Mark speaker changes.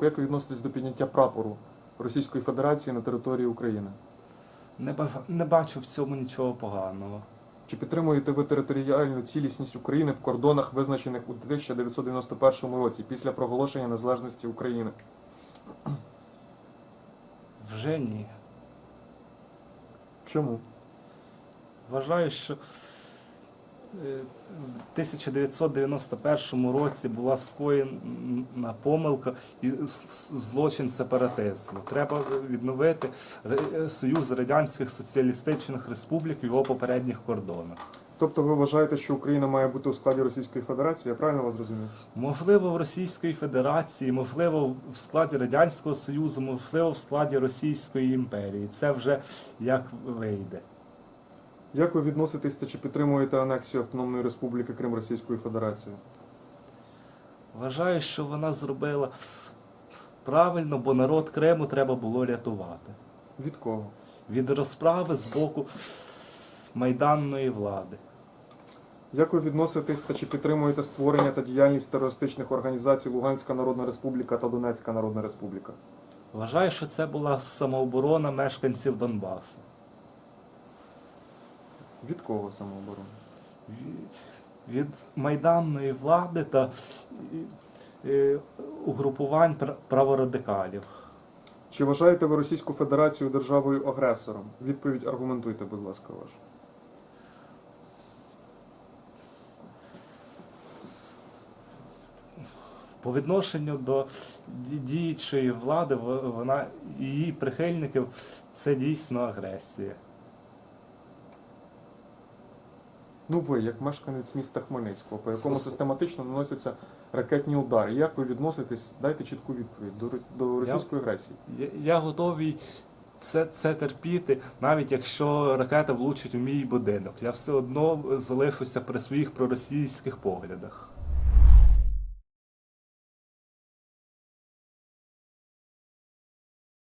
Speaker 1: Як ви відноситесь до підняття прапору Російської Федерації на території України?
Speaker 2: Не, бажа- не бачу в цьому нічого поганого.
Speaker 1: Чи підтримуєте ви територіальну цілісність України в кордонах, визначених у 1991 році після проголошення незалежності України?
Speaker 2: Вже ні.
Speaker 1: Чому?
Speaker 2: Вважаю, що 1991 році була скоєна помилка і злочин сепаратизму. Треба відновити Союз Радянських Соціалістичних Республік в його попередніх кордонах.
Speaker 1: Тобто ви вважаєте, що Україна має бути у складі Російської Федерації? Я правильно вас зрозумів?
Speaker 2: Можливо, в Російської Федерації, можливо, в складі Радянського Союзу, можливо, в складі Російської імперії. Це вже як вийде.
Speaker 1: Як ви відноситесь та чи підтримуєте анексію Автономної Республіки Крим Російською Федерацією?
Speaker 2: Вважаю, що вона зробила правильно, бо народ Криму треба було рятувати
Speaker 1: Від кого?
Speaker 2: від розправи з боку майданної влади.
Speaker 1: Як ви відноситесь та чи підтримуєте створення та діяльність терористичних організацій Луганська Народна Республіка та Донецька Народна Республіка?
Speaker 2: Вважаю, що це була самооборона мешканців Донбасу.
Speaker 1: Від кого самооборона?
Speaker 2: Ві- Від майданної влади та е, угрупувань пр- праворадикалів.
Speaker 1: Чи вважаєте ви Російську Федерацію державою агресором? Відповідь аргументуйте, будь ласка, вашу.
Speaker 2: По відношенню до діючої влади, вона її прихильників це дійсно агресія.
Speaker 1: Ну ви, як мешканець міста Хмельницького, по якому систематично наносяться ракетні удари, як ви відноситесь? Дайте чітку відповідь до, до російської агресії.
Speaker 2: Я, я готовий це, це терпіти, навіть якщо ракета влучить у мій будинок. Я все одно залишуся при своїх проросійських поглядах.